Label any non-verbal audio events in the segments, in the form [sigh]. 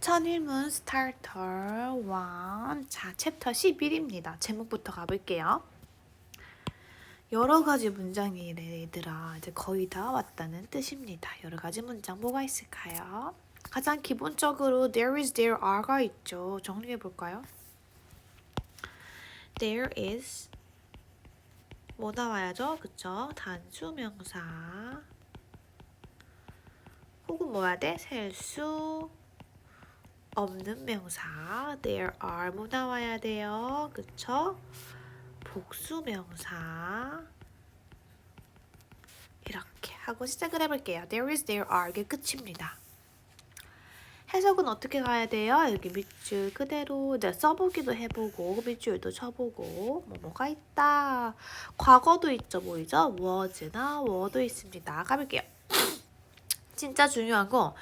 천일문 스타터 1. 자, 챕터 11입니다. 제목부터 가볼게요. 여러 가지 문장이래, 얘들아. 이제 거의 다 왔다는 뜻입니다. 여러 가지 문장 뭐가 있을까요? 가장 기본적으로 there is, there are가 있죠. 정리해 볼까요? there is 뭐 나와야죠? 그쵸? 단수 명사 혹은 뭐야 돼? 셀 수 없는 명사 there are 뭐 나와야 돼요? 그쵸? 복수 명사 이렇게 하고 시작을 해볼게요. There is, there are 이게 끝입니다. 해석은 어떻게 가야 돼요? 여기 밑줄 그대로 이제 써보기도 해보고 밑줄도 쳐보고 뭐 뭐가 있다. 과거도 있죠, 보이죠? was나 were도 있습니다. 가볼게요. [sniffs] 진짜 중요한 거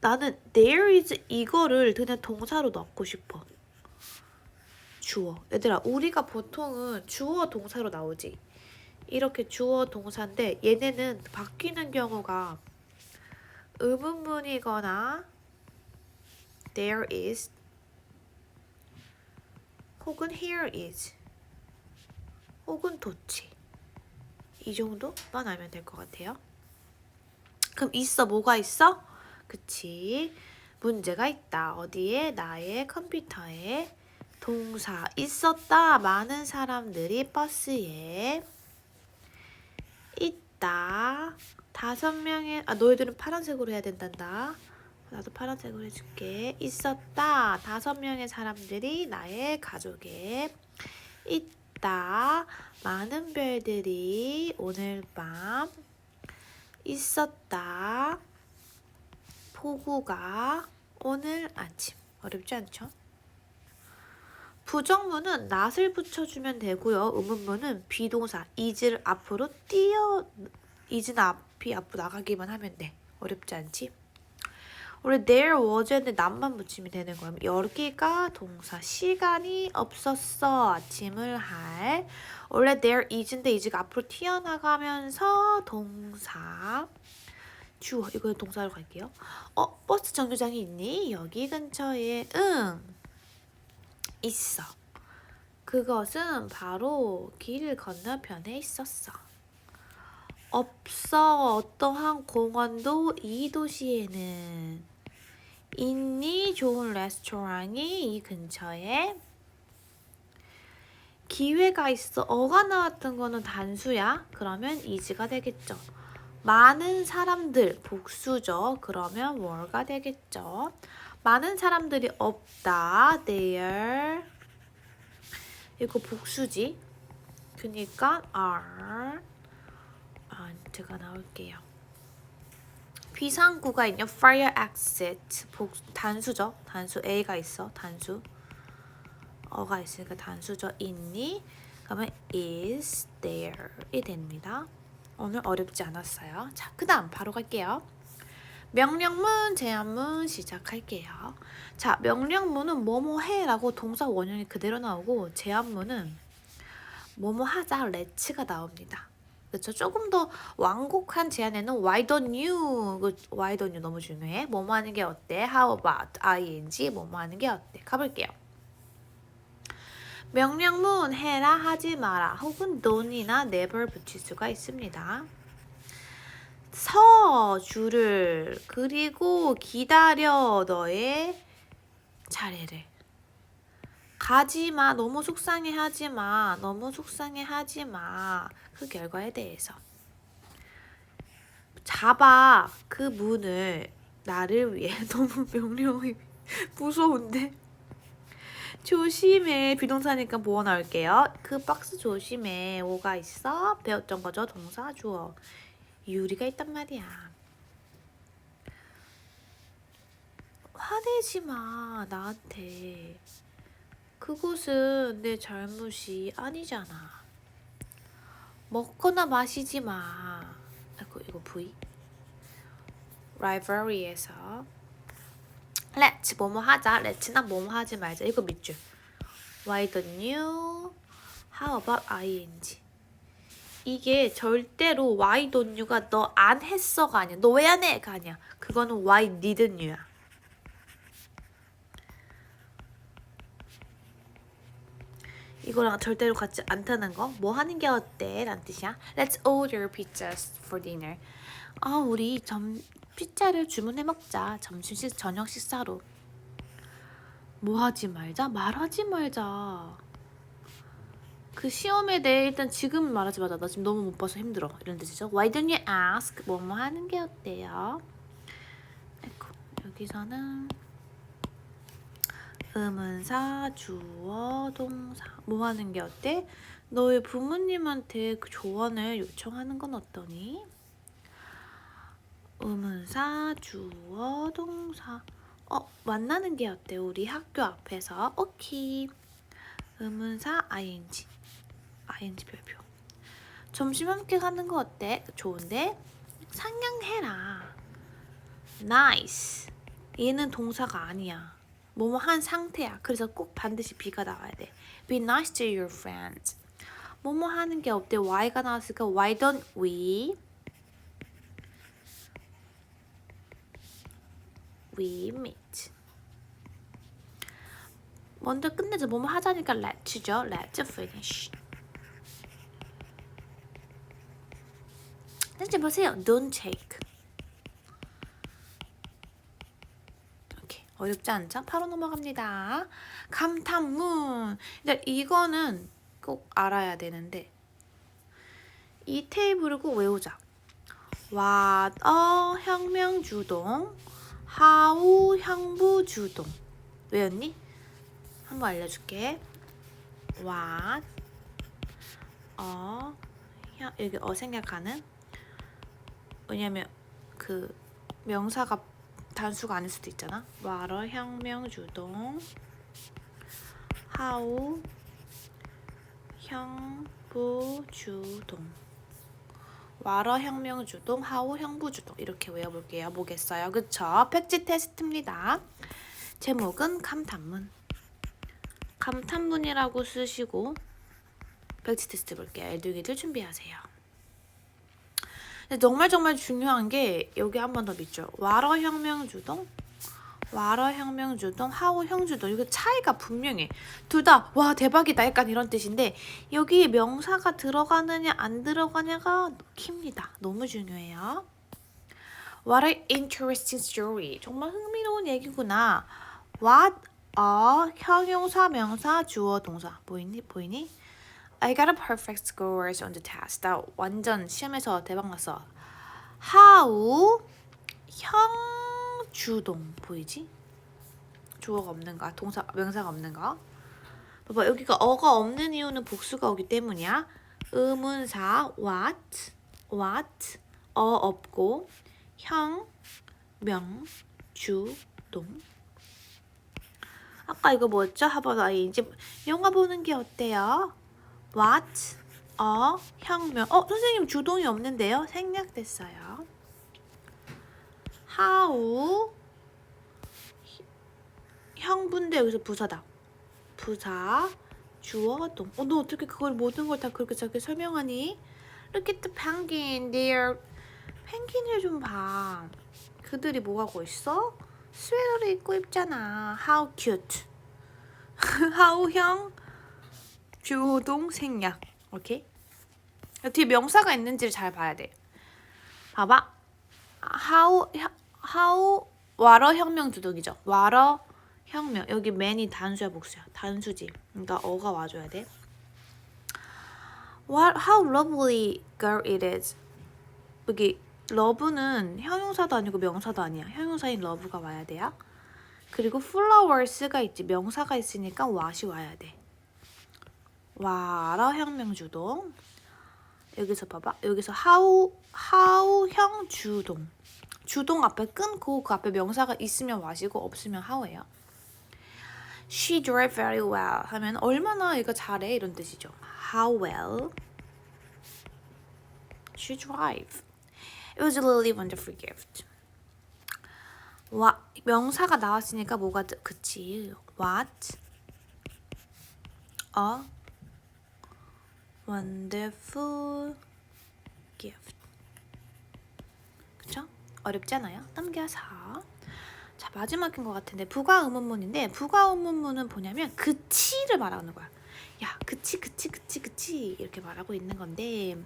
나는 there is 이거를 그냥 동사로 넣고 싶어. 주어. 얘들아, 우리가 보통은 주어 동사로 나오지. 이렇게 주어 동사인데 얘네는 바뀌는 경우가 의문문이거나 there is 혹은 here is 혹은 도치 이 정도만 알면 될 것 같아요. 그럼 있어 뭐가 있어? 그치? 문제가 있다. 어디에? 나의 컴퓨터에 동사 있었다. 많은 사람들이 버스에 있다. 다섯 명의 아 너희들은 파란색으로 해야 된단다. 나도 파란색으로 해줄게. 있었다. 다섯 명의 사람들이 나의 가족에 있다. 많은 별들이 오늘 밤 있었다 폭우가 오늘 아침 어렵지 않죠? 부정문은 not을 붙여주면 되고요. 의문문은 비동사 is를 앞으로 띄어 is는 앞이 앞으로 나가기만 하면 돼. 어렵지 않지? 우리 there was인데 not만 붙이면 되는 거예요. 여기가 동사 시간이 없었어 아침을 할 원래 there is인데 is가 앞으로 튀어나가면서 동사 주어 이거 동사로 갈게요. 어 버스 정류장이 있니? 여기 근처에 응 있어. 그것은 바로 길 건너편에 있었어. 없어 어떠한 공원도 이 도시에는 있니 좋은 레스토랑이 이 근처에 기회가 있어 어가 나왔던 거는 단수야 그러면 이지가 되겠죠 많은 사람들 복수죠 그러면 월가 되겠죠 많은 사람들이 없다. There. 이거 복수지. 그니까 are. 아, 제가 나올게요. 비상구가 있냐? Fire exit. 복, 단수죠. 단수 A가 있어. 단수. 어가 있으니까 단수죠. 있니? 그러면 is there이 됩니다. 오늘 어렵지 않았어요. 자, 그 다음 바로 갈게요. 명령문, 제한문 시작할게요. 자, 명령문은 뭐뭐 해라고 동사 원형이 그대로 나오고 제한문은 뭐뭐 하자, let's가 나옵니다. 그렇죠? 조금 더 완곡한 제안에는 why don't you, 그 why don't you 너무 중요해. 뭐뭐 하는 게 어때? How about ing, 뭐뭐 하는 게 어때? 가볼게요. 명령문 해라 하지 마라 혹은 don't이나 never 붙일 수가 있습니다. 서 줄을 그리고 기다려 너의 차례를. 가지마 너무 속상해 하지마 너무 속상해 하지마. 그 결과에 대해서. 잡아 그 문을. 나를 위해. [laughs] 너무 명령이 무서운데 조심해 비동사니까 보어 나올게요 그 박스 조심해 뭐가 있어 배웠던 거죠 동사 주어 유리가 있단 말이야. 화내지 마, 나한테. 그곳은 내 잘못이 아니잖아. 먹거나 마시지 마. 아이고, 이거 V. rivalry에서 let's 뭐뭐 하자 let's나 뭐뭐 하지 말자 이거 몇 줄? why don't you how about ing 이게 절대로 why don't you가 너 안 했어가 아니야 너 왜 안 해가 아니야 그거는 why didn't you야 이거랑 절대로 같이 안 타는 거 뭐 하는 게 어때? 란 뜻이야 Let's order pizzas for dinner 아 우리 점, 피자를 주문해 먹자. 점심 식 저녁 식사로. 뭐 하지 말자? 말하지 말자. 그 시험에 대해 일단 지금 말하지 마자. 나 지금 너무 못 봐서 힘들어. 이런 뜻이죠. Why don't you ask? 뭐뭐 하는 게 어때요? 아이고, 여기서는 의문사, 주어, 동사. 뭐 하는 게 어때? 너의 부모님한테 그 조언을 요청하는 건 어떠니? 의문사, 주어, 동사. 어, 만나는 게 어때? 우리 학교 앞에서. 오케이. 의문사, ing. ing 별표. 점심 함께 가는 거 어때? 좋은데? 상냥해라. nice. 얘는 동사가 아니야. 뭐뭐 한 상태야. 그래서 꼭 반드시 B가 나와야 돼. Be nice to your friends. 뭐뭐 하는 게 어때? Why가 나왔으니까 Why don't we? We meet. 먼저 끝내자. 뭐뭐 하자니까 let's죠. Let's finish. 다시 보세요. Don't take. 이렇게 어렵지 않죠? 바로 넘어갑니다. 감탄문. 근데 이거는 꼭 알아야 되는데 이 테이블을 꼭 외우자. What a 혁명 주동, how 형부 주동. 외웠니? 한번 알려줄게. 형 여기 어 생략하는 왜냐면 그 명사가 단수가 아닐 수도 있잖아. 와러 혁명 주동 하우 형부 주동 와러 혁명 주동 하우 형부 주동 이렇게 외워볼게요. 뭐겠어요? 그쵸? 팩지 테스트입니다. 제목은 감탄문. 감탄문이라고 쓰시고 팩지 테스트 볼게요. 엘두기들 준비하세요. 정말 정말 중요한 게 여기 한 번 더 믿죠. 와러 혁명 주동, 와러 혁명 주동, 하우 형주동 이거 차이가 분명해. 둘 다 와 대박이다 약간 이런 뜻인데 여기 명사가 들어가느냐 안 들어가냐가 킵니다. 너무 중요해요. What a interesting story. 정말 흥미로운 얘기구나. What a 형용사, 명사, 주어, 동사 보이니 보이니? I got a perfect scores on the test. 나 완전 시험에서 대박 났어. How 형 주동 보이지? 주어가 없는 가? 동사 명사가 없는 가? 봐봐 여기가 어가 없는 이유는 복수가 오기 때문이야. 의문사 what what 어 없고 형 명 주동 아까 이거 뭐였죠? 하버다 이제 영화 보는 게 어때요? What? 어, 혁명. 어, 선생님 주동이 없는데요? 생략됐어요. How? 형분데 여기서 부사다. 부사, 주어, 동. 어, 너 어떻게 그걸 모든 걸 다 그렇게 저렇게 설명하니? Look at the penguin. They're... 펭귄을 좀 봐. 그들이 뭐 하고 있어? 스웨터를 입고 있잖아. How cute. [laughs] How 형? 주동 생략. 오케이? 뒤에 명사가 있는지를 잘 봐야 돼. 봐봐. how how 와러 혁명 주동이죠. 와러 혁명. 여기 man이 단수야 복수야. 단수지. 그러니까 어가 와줘야 돼. What how lovely girl it is. 여기 love는 형용사도 아니고 명사도 아니야. 형용사인 love가 와야 돼요. 그리고 flowers가 있지. 명사가 있으니까 what이 와야 돼. 와라 혁명 주동. 여기서 봐봐. 여기서 how how 형 주동. 주동 앞에 끊고 그 앞에 명사가 있으면 와시고 없으면 how예요. She drive very well 하면 얼마나 얘가 잘해 이런 뜻이죠. How well she drive. It was a really wonderful gift. 와 명사가 나왔으니까 뭐가 드- 그치? What a wonderful gift. 그쵸? 어렵지 않아요? 넘겨서. 자, 마지막인 것 같은데 부가 의문문인데 부가 의문문은 뭐냐면 그치를 말하는 거야. 야, 그치, 그치, 그치, 그치 이렇게 말하고 있는 건데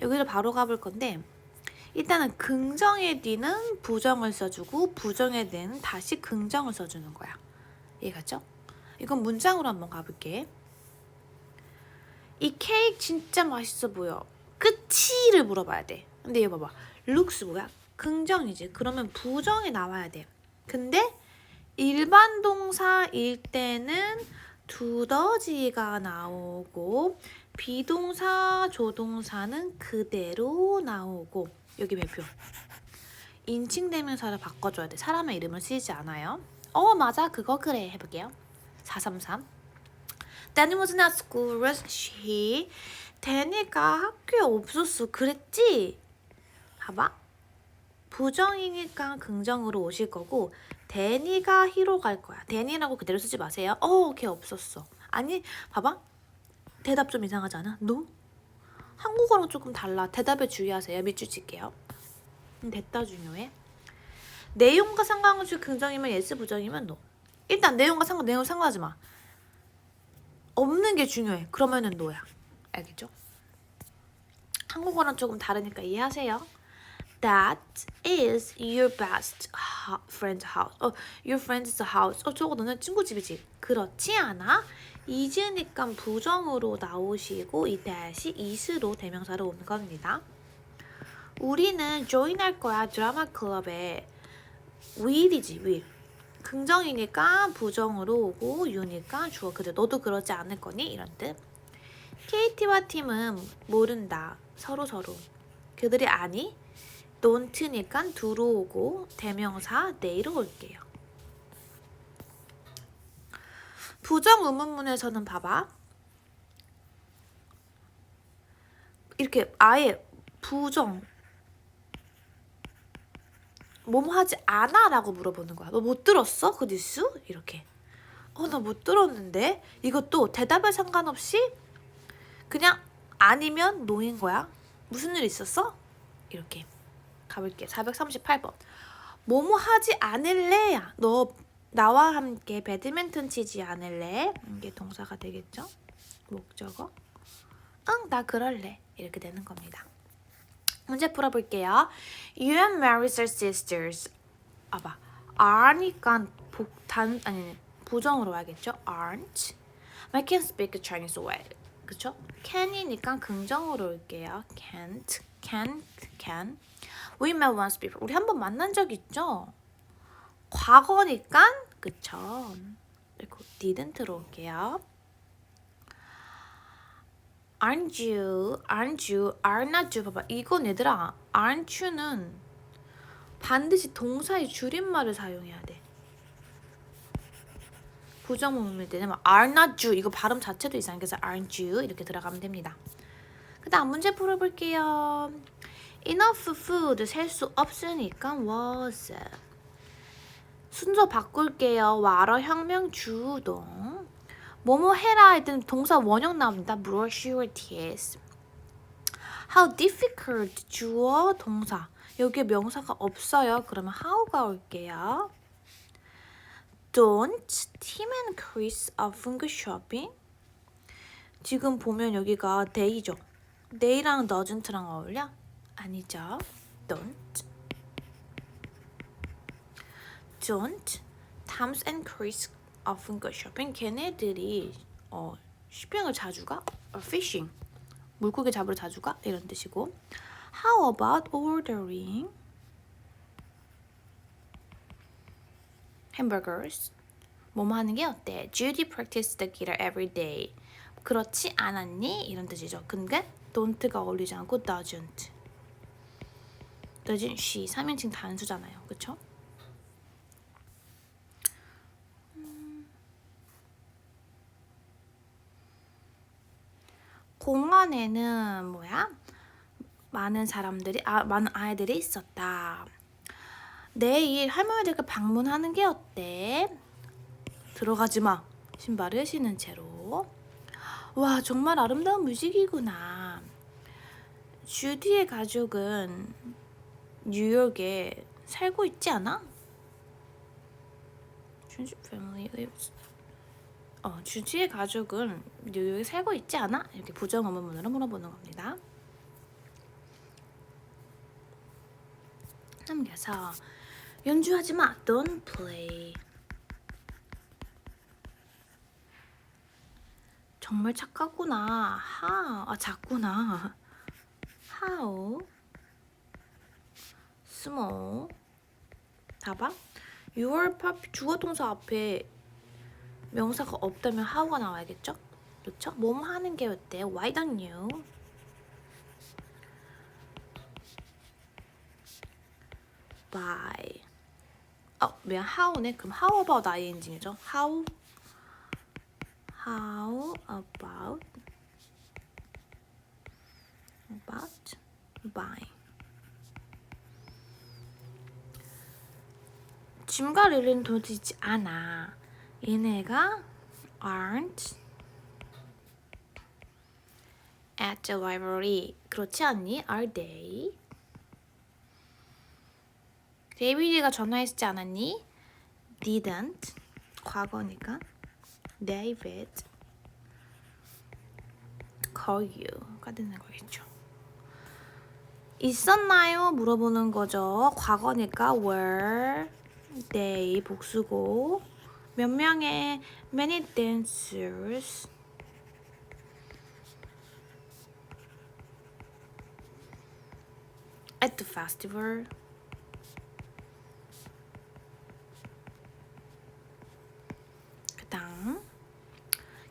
여기를 바로 가볼 건데 일단은 긍정의 뒤는 부정을 써주고 부정의 뒤는 다시 긍정을 써주는 거야. 이해가죠? 이건 문장으로 한번 가볼게. 이 케이크 진짜 맛있어 보여. 끝이를 물어봐야 돼. 근데 얘 봐봐. looks 뭐야? 긍정이지. 그러면 부정이 나와야 돼. 근데 일반 동사일 때는 두더지가 나오고 비동사, 조동사는 그대로 나오고 여기 매표. 인칭 대명사를 바꿔줘야 돼. 사람의 이름을 쓰이지 않아요. 어 맞아 그거 그래 해볼게요. 433 Danny wasn't at school, was she? 데니가 학교에 없었어. 그랬지? 봐봐. 부정이니까 긍정으로 오실 거고 데니가 히로 갈 거야. 데니라고 그대로 쓰지 마세요. 어, 걔 없었어. 아니, 봐봐. 대답 좀 이상하지 않아? No? 한국어랑 조금 달라. 대답에 주의하세요. 밑줄 칠게요. 음, 됐다 중요해. 내용과 상관없이 긍정이면 yes, 부정이면 no. 일단 내용과 상관 내용 상관하지 마. 없는 게 중요해. 그러면은 no야. 알겠죠? 한국어랑 조금 다르니까 이해하세요. That is your best friend's house. 어, your friend's house. 어, 저거 너네 친구 집이지. 그렇지 않아? is니까 부정으로 나오시고 이 that이 is로 대명사로 오는 겁니다. 우리는 join 할 거야 드라마 클럽에 will이지 will. 긍정이니까 부정으로 오고 you니까 주어 그대 너도 그러지 않을 거니 이런 뜻. KT와 팀은 모른다 서로 서로. 그들이 아니 don't니까 들어오고 대명사 내로 올게요. 부정 의문문에서는 봐봐. 이렇게 아예 부정 뭐뭐 하지 않아 라고 물어보는 거야. 너 못 들었어? 그 뉴스? 이렇게. 어, 나 못 들었는데. 이것도 대답에 상관없이 그냥 아니면 노인 거야. 무슨 일 있었어? 이렇게 가볼게. 438번. 뭐뭐 하지 않을래야. 너 나와 함께 배드민턴 치지 않을래? 이게 동사가 되겠죠? 목적어. 응, 나 그럴래. 이렇게 되는 겁니다. 문제 풀어볼게요. You and Mary's are sisters. 아봐. are니까 복단 아니 부정으로 와야겠죠? aren't. I can speak Chinese well. 그쵸? can이니까 긍정으로 올게요. can't, can't, can. We met once before. 우리 한 번 만난 적 있죠? 과거니까 그쵸? 그리고 didn't로 올게요. Aren't you, aren't you, are not you 봐봐. 이건 얘들아 aren't you는 반드시 동사의 줄임말을 사용해야 돼. 부정문일 때는 막 are not you 이거 발음 자체도 이상해. 그래서 aren't you 이렇게 들어가면 됩니다. 그 다음 문제 풀어볼게요. Enough food 셀 수 없으니까 was. 순서 바꿀게요. 와러 혁명 주동 뭐뭐 해라 할 때는 동사 원형 나옵니다. your teeth. How difficult 주어 동사. 여기에 명사가 없어요. 그러면 how가 올게요. Don't Tim and Chris often go shopping? 지금 보면 여기가 they죠. they랑 doesn't랑 어울려? 아니죠. Don't. Don't Tom and Chris often go shopping. 걔네들이 어, 쇼핑을 자주 가? or fishing. 물고기 잡으러 자주 가? 이런 뜻이고. How about ordering hamburgers? 뭐뭐 하는 게 어때? Judy practiced the guitar every day. 그렇지 않았니? 이런 뜻이죠. 근데 don't가 어울리지 않고 doesn't. doesn't she 3인칭 단수잖아요. 그쵸? 공원에는 뭐야? 많은 사람들이 아 많은 아이들이 있었다. 내일 할머니들과 방문하는 게 어때? 들어가지 마. 신발을 신은 채로. 와 정말 아름다운 뮤직이구나. 주디의 가족은 뉴욕에 살고 있지 않아? 주디 family lives. 어, 주지의 가족은 뉴욕에 살고 있지 않아? 이렇게 부정 의문문으로 물어보는 겁니다. 넘겨서 연주하지 마. Don't play. 정말 착하구나. 하, 아 작구나. How small. 봐봐. Your puppy 주어 동사 앞에 명사가 없다면 how가 나와야겠죠? 그렇죠? 몸 하는 게 어때? Why don't you? by. 어, 왜 how네? 그럼 how about ing죠? How How about about by? 짐과 릴리는 도지지 않아. 얘네가 aren't at the library. 그렇지 않니? Are they? 데이비드가 전화했지 않았니? Didn't. 과거니까. David call you가 되는 거겠죠. 있었나요? 물어보는 거죠. 과거니까 were they 복수고 몇 명의 many dancers at the festival 그다음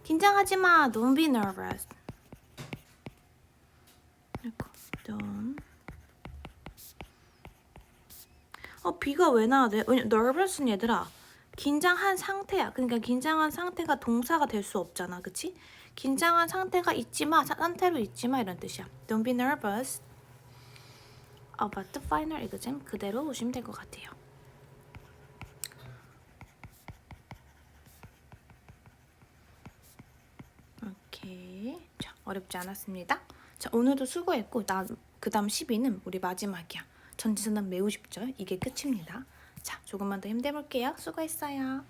긴장하지 마. Don't be nervous. don't. 어 비가 왜 나야 돼? 왜냐 nervous는 얘들아 긴장한 상태야. 그러니까 긴장한 상태가 동사가 될 수 없잖아, 그치? 긴장한 상태가 있지 마, 사- 상태로 있지 마 이런 뜻이야. Don't be nervous about the final exam. 그대로 오시면 될 것 같아요. 오케이. 자, 어렵지 않았습니다. 자, 오늘도 수고했고, 나, 그 다음 12는 우리 마지막이야. 전지선은 매우 쉽죠? 이게 끝입니다. 자, 조금만 더 힘내볼게요. 수고했어요.